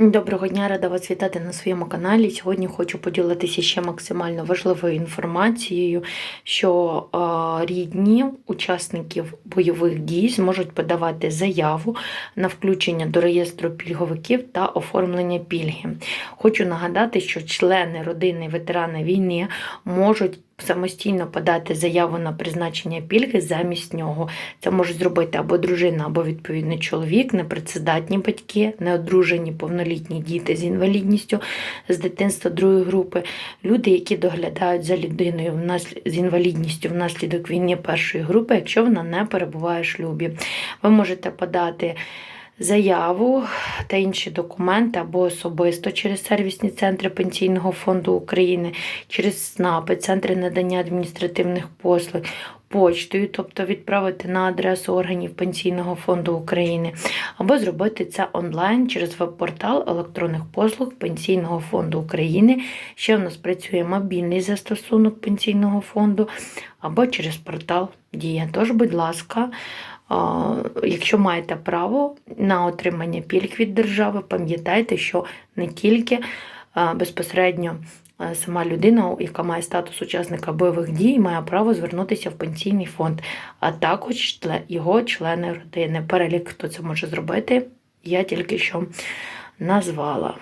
Доброго дня, рада вас вітати на своєму каналі. Сьогодні хочу поділитися ще максимально важливою інформацією, що рідні учасників бойових дій зможуть подавати заяву на включення до реєстру пільговиків та оформлення пільги. Хочу нагадати, що члени родини ветерана війни можуть самостійно подати заяву на призначення пільги замість нього. Це можуть зробити або дружина, або відповідний чоловік, непрацездатні батьки, неодружені повнолітні діти з інвалідністю з дитинства другої групи, люди, які доглядають за людиною з інвалідністю внаслідок війни першої групи, якщо вона не перебуває в шлюбі. Ви можете подати. Заяву та інші документи або особисто через сервісні центри Пенсійного фонду України, через СНАПи, центри надання адміністративних послуг, почтою, тобто відправити на адресу органів Пенсійного фонду України, або зробити це онлайн через веб-портал електронних послуг Пенсійного фонду України. Ще в нас працює мобільний застосунок Пенсійного фонду, або через портал Дія. Тож, будь ласка. Якщо маєте право на отримання пільг від держави, пам'ятайте, що не тільки безпосередньо сама людина, яка має статус учасника бойових дій, має право звернутися в пенсійний фонд, а також його члени родини. Перелік, хто це може зробити, я тільки що назвала.